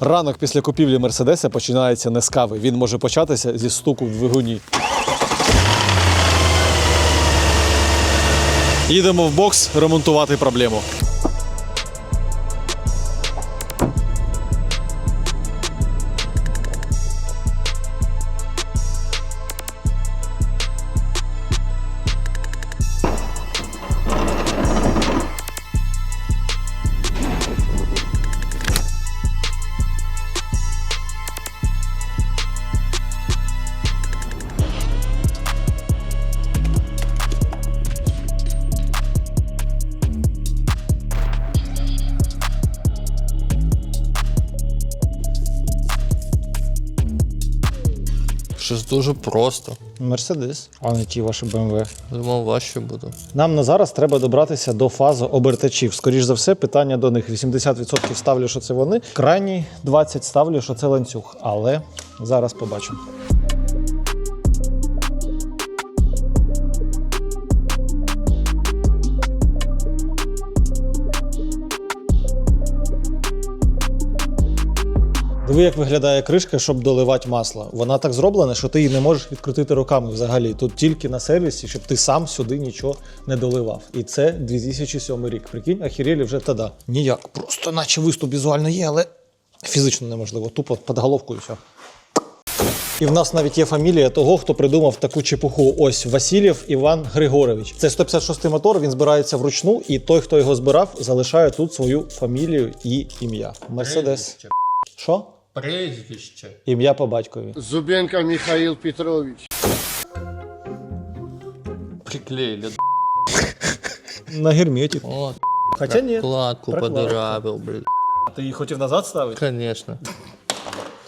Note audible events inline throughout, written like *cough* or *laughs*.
Ранок після купівлі Мерседеса починається не з кави. Він може початися зі стуку в двигуні. Їдемо в бокс ремонтувати проблему. Щось дуже просто. Мерседес, а не ті ваші БМВ. Думав, важче буде. Нам на зараз треба добратися до фази обертачів. Скоріш за все, питання до них 80% ставлю, що це вони. Крайні 20% ставлю, що це ланцюг. Але зараз побачимо. Диви, як виглядає кришка, щоб доливати масло. Вона так зроблена, що ти її не можеш відкрутити руками взагалі. Тут тільки на сервісі, щоб ти сам сюди нічого не доливав. І це 2007 рік. Прикинь, ахірелі вже тоді. Ніяк. Просто наче виступ візуально є, але фізично неможливо. Тупо під головкою все. І в нас навіть є фамілія того, хто придумав таку чепуху. Ось Васильєв Іван Григорович. Це 156 мотор. Він збирається вручну, і той, хто його збирав, залишає тут свою фамілію і ім'я. Мерседес. Що? Прізвище. Ім'я по батькові. Зубенко Михаил Петрович. Приклеїли. На герметик. О, Хоча ні. кладку Прокладка. подиравив, блін. Ти її хотів назад ставити? Конечно.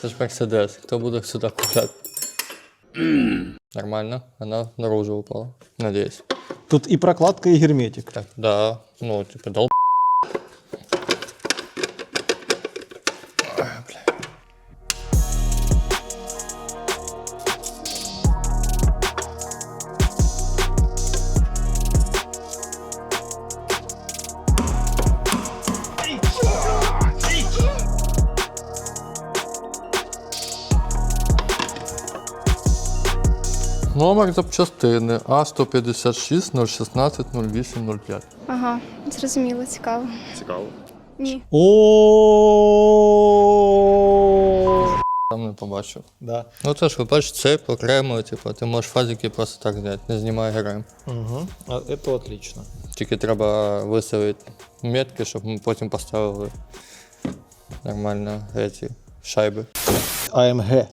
Це ж Мерседес. Хто буде сюди купляти? Нормально, вона наружу упала. Надіюсь. Тут і прокладка, і герметик. Так, да. Ну, типа, дол. Номер запчастини А156 016 08 05. Ага, зрозуміло, цікаво. Цікаво. Ні. О. Там не побачив. Да. Ну це ж, по-перше, цеп окремо, типу, ти можеш фазики просто так зняти, не знімай ГРМ. Угу. А це отлично. Тільки треба виставити метки, щоб ми потім поставили нормально ці шайби. АМГ.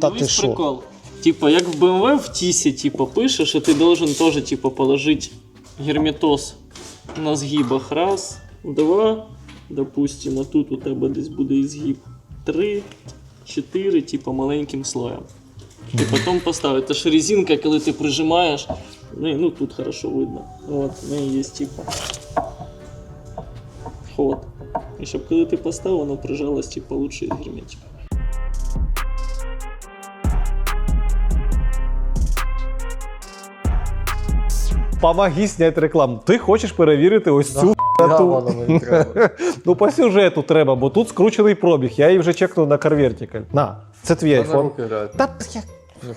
Та ти що? прикол. Типа, як в BMW в тісі, типа, пише, що ти должен теж, типа, положить герметоз на згибах. Раз, два, допустим, а тут у тебе десь буде і згиб. Три, чотири, типа, маленьким слоєм. І потім поставити. Це ж резинка, коли ти прижимаєш, ну, ну тут хорошо видно. От, в неї є, типа, ход. І щоб коли ти поставив, воно прижалось, типа, лучше герметик. Помоги зняти рекламу. Ти хочеш перевірити ось цю тату. мені треба. *laughs* Ну по сюжету треба, бо тут скручений пробіг. Я її вже чекнув на CarVertical. На, це твій айфон. Та я- *laughs*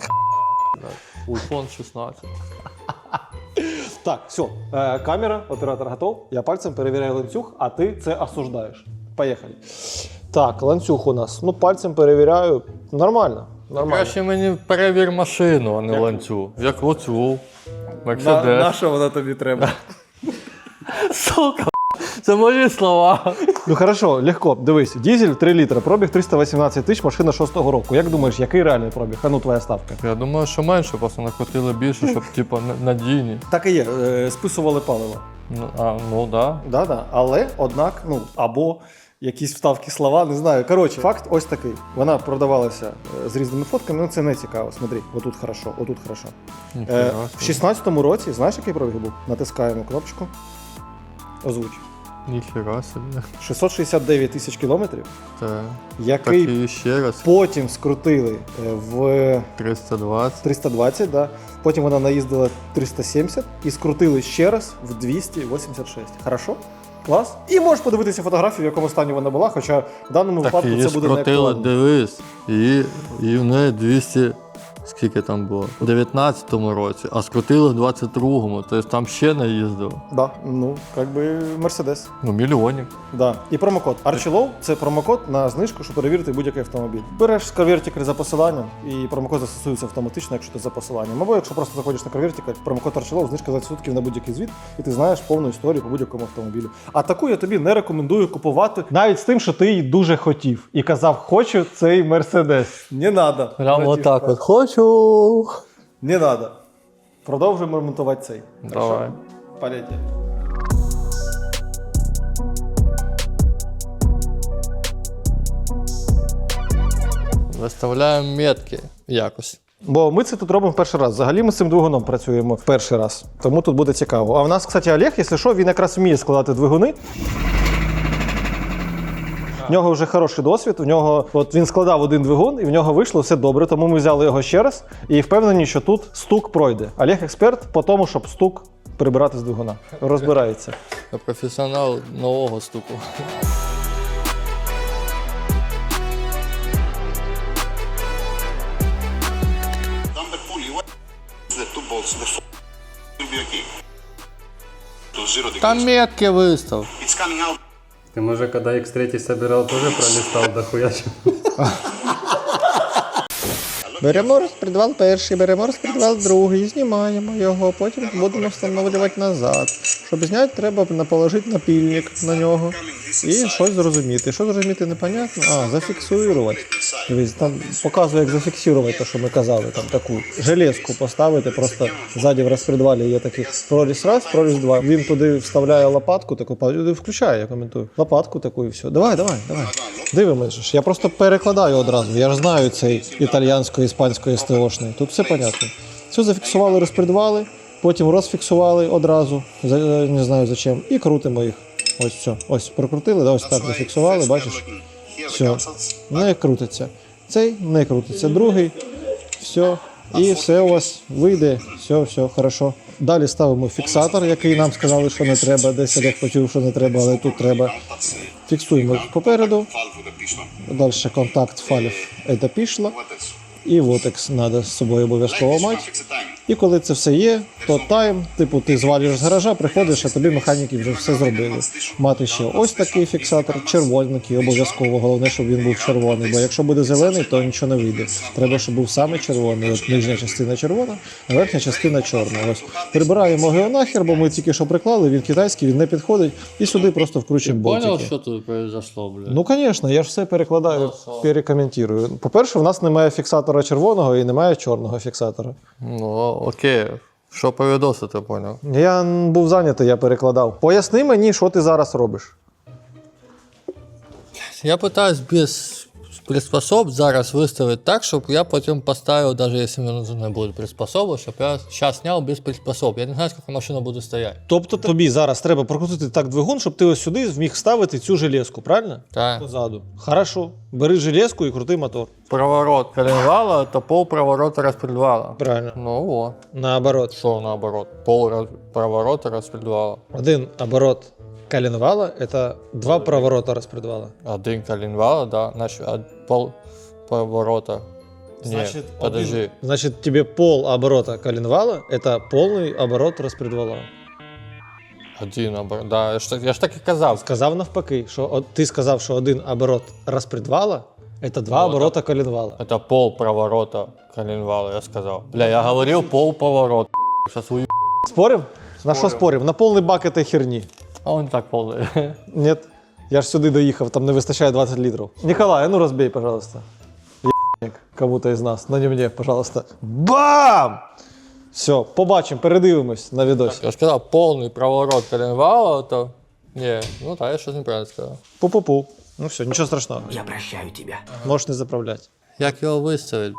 Ульфон 16. Так, все. Е, камера, оператор готов. Я пальцем перевіряю ланцюг, а ти це осуждаєш. Поїхали. Так, ланцюг у нас. Ну, пальцем перевіряю. Нормально. Нормально. Краще мені перевір машину, а не ланцюг. Як оцю. Мерседес. що вона тобі треба? Сука, це мої слова. Ну хорошо, легко. Дивись, дізель 3 літра, пробіг 318 тисяч, машина 6-го року. Як думаєш, який реальний пробіг? А ну твоя ставка. Я думаю, що менше, просто накрутили більше, щоб *laughs* типу на- надійні. Так і є, е, списували паливо. Ну, а, ну да. Да, да. Але однак, ну або якісь вставки слова, не знаю. Коротше, факт ось такий. Вона продавалася е, з різними фотками, ну це не цікаво. Смотри, отут хорошо, отут хорошо. Е, в 16-му році, знаєш, який пробіг був? Натискаємо кнопочку. Озвуч. Ніхера собі. 669 тисяч кілометрів, Це який так і ще раз. потім скрутили е, в 320. 320, да. потім вона наїздила 370 і скрутили ще раз в 286. Хорошо? Клас. І можеш подивитися фотографію, в якому стані вона була, хоча в даному Так випадку її це буде не скрутило, актуально. дивись. І, і в неї 200, скільки там було? У 19-му році, а скрутили в 22-му, тобто там ще не їздило. Да, ну, як би Мерседес. Ну, мільйонів. Да. І промокод Archilov – це промокод на знижку, щоб перевірити будь-який автомобіль. Береш CarVertical за посиланням, і промокод застосується автоматично, якщо ти за посиланням. Або якщо просто заходиш на CarVertical, промокод Archilov, знижка 20% на будь-який звіт, і ти знаєш повну історію по будь-якому автомобілю. А таку я тобі не рекомендую купувати, навіть з тим, що ти її дуже хотів і казав, хочу цей Мерседес. Не надо. Прямо отак от. Хочу. Не надо. Продовжуємо ремонтувати цей. Давай. Полетели. Виставляємо метки якось. Бо ми це тут робимо перший раз. Взагалі ми з цим двигуном працюємо в перший раз. Тому тут буде цікаво. А в нас, кстати, Олег, якщо що, він якраз вміє складати двигуни. В нього вже хороший досвід. В нього от він складав один двигун, і в нього вийшло все добре. Тому ми взяли його ще раз і впевнені, що тут стук пройде. Олег експерт по тому, щоб стук прибирати з двигуна. Розбирається. Я професіонал нового стуку. Там метки вистав. Ты, может, когда X3 собирал, тоже пролистал дохуя? *laughs* Беремо розпредвал перший, беремо розпредвал другий, знімаємо його, потім будемо встановлювати назад. Щоб зняти, треба наположити напільник на нього і щось зрозуміти. Що зрозуміти непонятно? А, зафіксувати. Дивись, там показує, як зафіксувати те, що ми казали, там таку железку поставити, просто ззаді в розпредвалі є такий проріз раз, проріз два. Він туди вставляє лопатку, таку включає, я коментую. Лопатку таку і все. Давай, давай, давай. Дивимось. ж. Я просто перекладаю одразу. Я ж знаю цей італьянсько-іспанської СТОшний. Тут все понятно. Все зафіксували, розпредвали, потім розфіксували одразу, е, не знаю зачем, і крутимо їх. Ось все. Ось прокрутили, да, ось так зафіксували, бачиш. Все. Не крутиться. Цей не крутиться. Другий. Все. І все у вас вийде. Все, все, хорошо. Далі ставимо фіксатор, який нам сказали, що не треба. Десь Олег почув, що не треба, але тут треба. Фіксуємо попереду. Далі контакт фалів це пішло. І вотекс треба з собою обов'язково мати. І коли це все є, то тайм, типу, ти звалюєш з гаража, приходиш, а тобі механіки вже все зробили. Мати ще ось такий фіксатор, червоненький, обов'язково. Головне, щоб він був червоний. Бо якщо буде зелений, то нічого не вийде. Треба, щоб був саме червоний. От нижня частина червона, а верхня частина чорна. Ось прибираємо його нахер, бо ми тільки що приклали, він китайський, він не підходить. І сюди просто вкручуємо Понял, болтики. що тут произошло, блядь? Ну, звісно, я ж все перекладаю, перекоментую. По-перше, в нас немає фіксатора червоного і немає чорного фіксатора. Ну, окей. Що по відосу ти поняв? Я був зайнятий, я перекладав. Поясни мені, що ти зараз робиш. Я пытаюсь без приспособ зараз виставити так, щоб я потім поставив, навіть якщо мені не буде приспособи, щоб я зараз зняв без приспособ. Я не знаю, скільки машина буде стояти. Тобто тобі зараз треба прокрутити так двигун, щоб ти ось сюди зміг ставити цю железку, правильно? Так. Позаду. Хорошо. Бери железку і крути мотор. Проворот коленвала, то пол проворота распредвала. Правильно. Ну вот. Наоборот. Что наоборот? Пол раз- проворота распредвала. Один оборот коленвала – це два проворота розпредвала. Один коленвала, да. Значит, пол поворота. Нет, подожди. Один, значить, тебе пол оборота коленвала – це повний оборот розпредвала. Один оборот. Да, я ж, так- я ж так і казав. Сказав навпаки, що от ти сказав, що один оборот розпредвала – це два Ну, оборота коленвала. Это пол проворота коленвала, я сказал. Бля, я говорил пол поворота. Сейчас уеб... Спорим? На що спорим? На повний бак этой херні. А он так полный. Нет. Я ж сюди доїхав, там не вистачає 20 літрів. Николай, а ну розбей, пожалуйста. Ебник кому-то із нас, но не мені, пожалуйста. Бам! Все, побачимо, передивимось на відосі. Я сказал полный проворот коленвала, то... Не, ну да, я щось неправильно сказав. Пу-пу-пу. Ну все, нічого страшного. Я прощаю тебя. Можеш не заправляти. Як його виставити?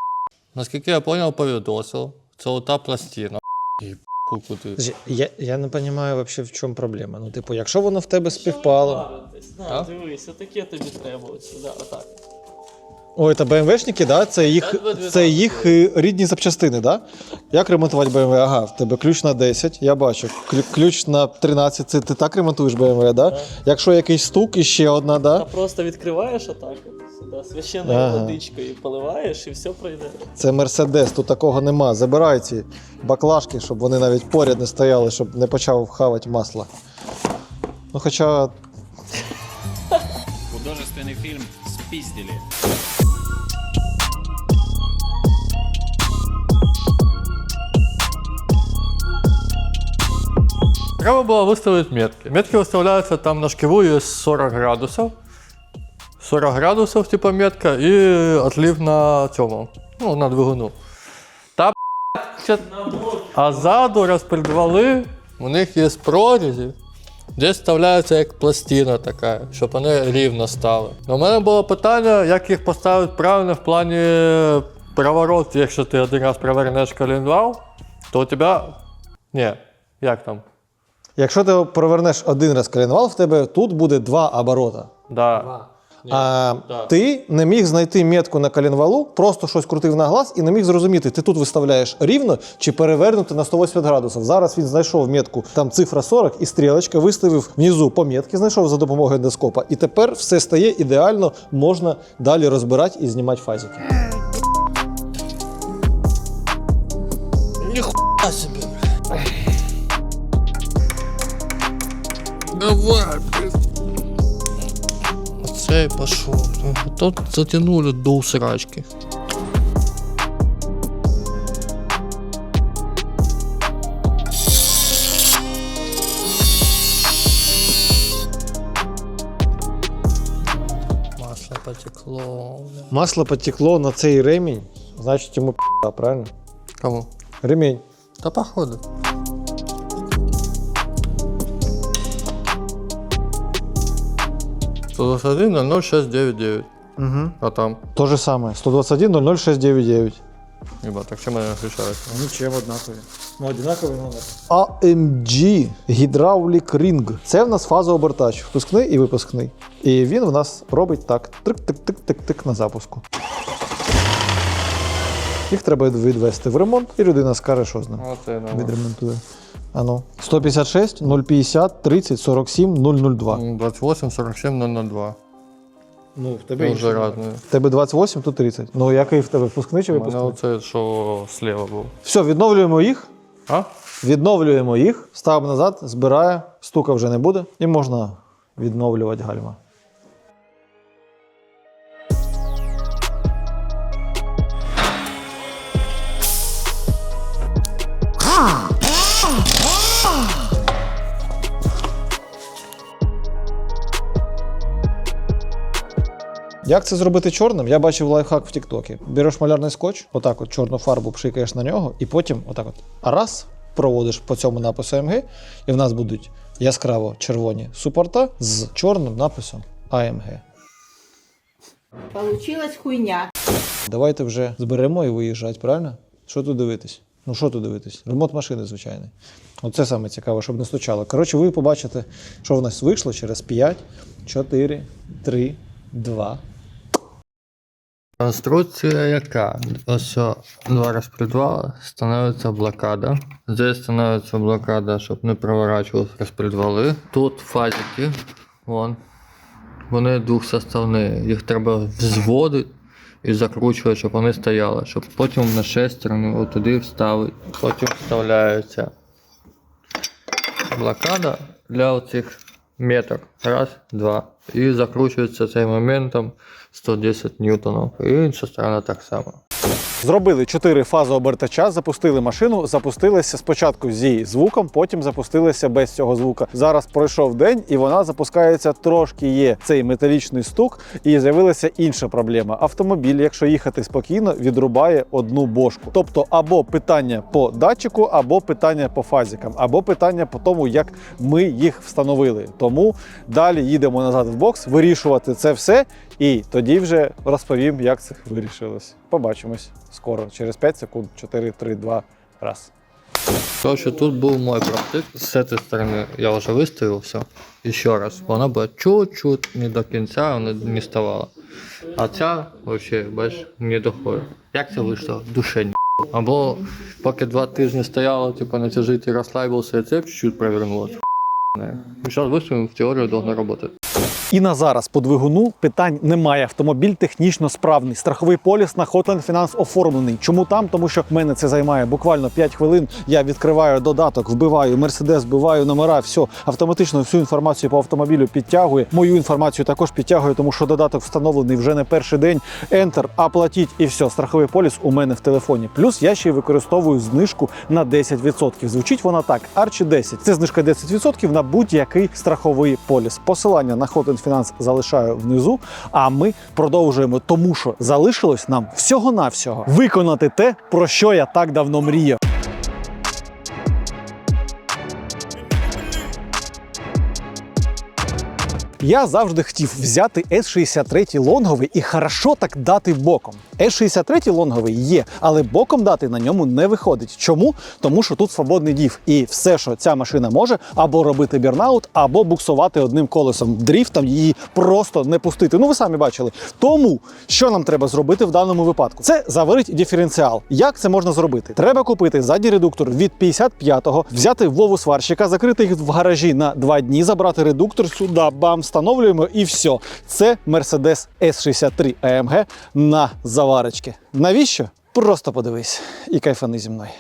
Наскільки я понял по відосу, це ота пластина. І Я, я не розумію вообще в чому проблема. Ну, типу, якщо воно в тебе співпало. На, дивись, отаке тобі треба от сюди, отак. Ой, та БМВшники, да? це їх, це їх е, рідні запчастини, да? Як ремонтувати БМВ? Ага, в тебе ключ на 10, я бачу. Ключ на 13, це ти так ремонтуєш БМВ, да? Якщо якийсь стук і ще одна, Та да? просто відкриваєш отак, сюди, священною Ага. водичкою поливаєш і все пройде. Це Мерседес, тут такого нема. Забирай ці баклажки, щоб вони навіть поряд не стояли, щоб не почав хавати масло. Ну, хоча Художественный фильм «Спиздили». Треба було виставити метки. Метки виставляються там на шкиву є 40 градусів. 40 градусів, типу, метка, і отлив на цьому, ну, на двигуну. Та б***ь, а ззаду розпредвали, у них є прорізі, де вставляється як пластина така, щоб вони рівно стали. У мене було питання, як їх поставити правильно в плані проворот, якщо ти один раз провернеш коленвал, то у тебе. Ні, як там? якщо ти провернеш один раз коленвал, в тебе тут буде два оборота. Да. А да. ти не міг знайти метку на коленвалу, просто щось крутив на глаз і не міг зрозуміти, ти тут виставляєш рівно чи перевернути на 180 градусів. Зараз він знайшов метку, там цифра 40 і стрілочка виставив внизу по метки, знайшов за допомогою ендоскопа. І тепер все стає ідеально, можна далі розбирати і знімати фазики. Ніхуя собі. Давай, все и пошел. тут затянули до усрачки. Масло потекло. Масло потекло на цей ремень, значит ему пи***, правильно? Кому? Ремень. Да походу. Тут один на 0699. Угу. А там? То же самое. 121 00699. Єба, так чим вони отличаються? Нічим однакові. Ну, однаковий номер. AMG Hydraulic Ring. Це в нас фазообертач. Впускний і випускний. І він в нас робить так: трик-тик-тик-тик-тик на запуску. Їх треба відвести в ремонт, і людина скаже, що з ним. Оце номер. Відремонтує. Ану. 156 050 30 47 002. 28 47 002. Ну, в Це вже разне. В тебе 28, тут 30. Ну, який в тебе випускний чи У мене випускний? оце, що слева був. Все, відновлюємо їх. А? Відновлюємо їх, ставимо назад, збирає, стука вже не буде, і можна відновлювати гальма. Як це зробити чорним? Я бачив лайфхак в Тіктокі. Береш малярний скотч, отак от чорну фарбу пшикаєш на нього, і потім отак от раз проводиш по цьому напису МГ, і в нас будуть яскраво червоні супорта з чорним написом АМГ. Получилась хуйня. Давайте вже зберемо і виїжджати, правильно? Що тут дивитись? Ну що тут дивитись? Ремонт машини звичайний. Оце саме цікаво, щоб не стучало. Коротше, ви побачите, що в нас вийшло через 5, 4, 3, 2, Конструкція яка? Ось два розпредвала, становиться блокада. Здесь становиться блокада, щоб не проворачувалися розпредвали. Тут фазики, вон. Вони двохсоставні. Їх треба взводити і закручувати, щоб вони стояли, щоб потім на шестерню отуди вставити. Потім вставляється блокада для оцих меток. Раз, два. І закручується цей моментом 110 ньютонів. І інша сторона так само. Зробили чотири фази обертача, запустили машину, запустилися спочатку зі звуком, потім запустилися без цього звука. Зараз пройшов день, і вона запускається трошки. Є цей металічний стук, і з'явилася інша проблема. Автомобіль, якщо їхати спокійно, відрубає одну бошку. Тобто або питання по датчику, або питання по фазикам, або питання по тому, як ми їх встановили. Тому далі їдемо назад в бокс, вирішувати це все, і тоді вже розповім, як це вирішилось. Побачимось скоро, через 5 секунд, 4, 3, 2, раз. Короче, тут был мой протык. С этой стороны я уже выставил все. Еще раз. Вона была чуть-чуть не до кінця, вона не ставала. А ця вообще, бачиш, не доходить. Як це вийшло? Душе ні. Або поки два тижні стояло, типа натяжитель розслабився і цепь чуть-чуть провернулась. І зараз виставимо, в теорію должна работать. І на зараз по двигуну питань немає. Автомобіль технічно справний. Страховий поліс на Hotline Finance оформлений. Чому там? Тому що в мене це займає буквально 5 хвилин. Я відкриваю додаток, вбиваю Mercedes, вбиваю номера, все автоматично всю інформацію по автомобілю підтягує. Мою інформацію також підтягує, тому що додаток встановлений вже не перший день. Enter, оплатіть і все. Страховий поліс у мене в телефоні. Плюс я ще й використовую знижку на 10%. Звучить вона так: Арчі 10. Це знижка 10% на будь-який страховий поліс. Посилання на Hotline Finance залишаю внизу. А ми продовжуємо, тому що залишилось нам всього-навсього виконати те, про що я так давно мріяв. Я завжди хотів взяти S63 лонговий і хорошо так дати боком. S63 лонговий є, але боком дати на ньому не виходить. Чому? Тому що тут свободний дів, і все, що ця машина може, або робити бірнаут, або буксувати одним колесом дріфтом, її просто не пустити. Ну ви самі бачили. Тому що нам треба зробити в даному випадку? Це заварить диференціал. Як це можна зробити? Треба купити задній редуктор від 55-го, взяти Вову сварщика, закрити їх в гаражі на два дні, забрати редуктор сюди, бам, встановлюємо і все. Це Mercedes S63 AMG на заварочки. Навіщо? Просто подивись і кайфани зі мною.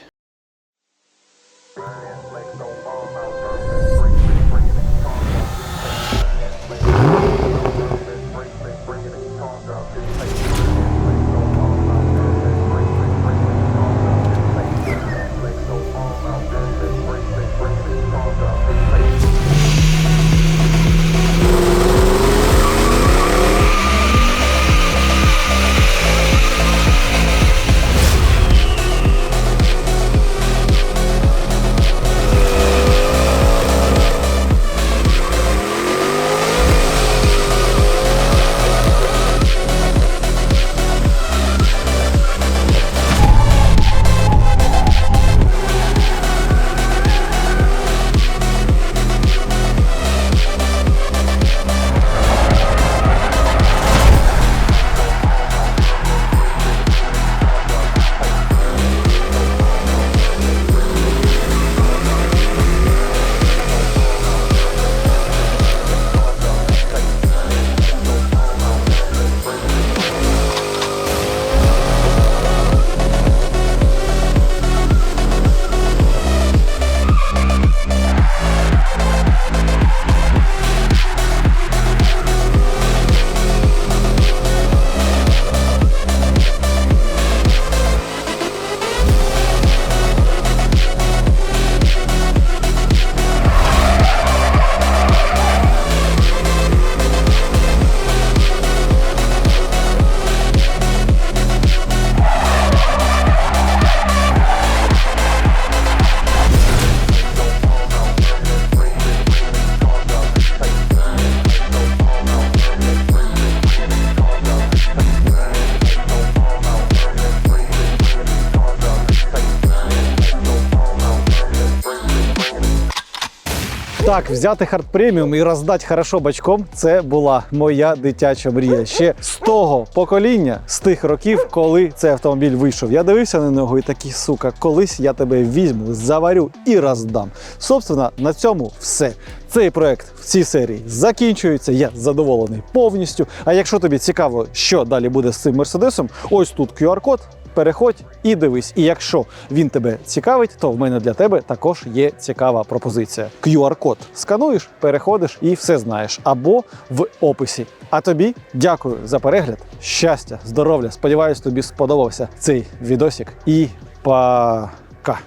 Так, взяти хард преміум і роздати хорошо бачком це була моя дитяча мрія. Ще з того покоління, з тих років, коли цей автомобіль вийшов. Я дивився на нього і такий, сука, колись я тебе візьму, заварю і роздам. Собственно, на цьому все. Цей проект в цій серії закінчується. Я задоволений повністю. А якщо тобі цікаво, що далі буде з цим мерседесом, ось тут QR-код. Переходь і дивись. І якщо він тебе цікавить, то в мене для тебе також є цікава пропозиція. QR-код скануєш, переходиш і все знаєш. Або в описі. А тобі дякую за перегляд. Щастя, здоров'я. Сподіваюсь, тобі сподобався цей відосик. І пока.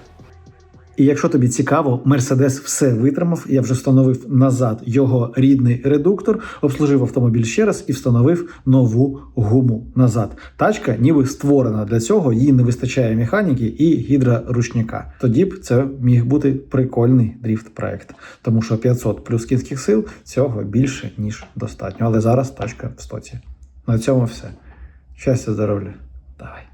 І якщо тобі цікаво, Мерседес все витримав. Я вже встановив назад його рідний редуктор, обслужив автомобіль ще раз і встановив нову гуму назад. Тачка ніби створена для цього, їй не вистачає механіки і гідроручника. Тоді б це міг бути прикольний дріфт-проект, тому що 500 плюс кінських сил цього більше ніж достатньо. Але зараз тачка в стоці. На цьому все. Щастя, здоров'я. Давай.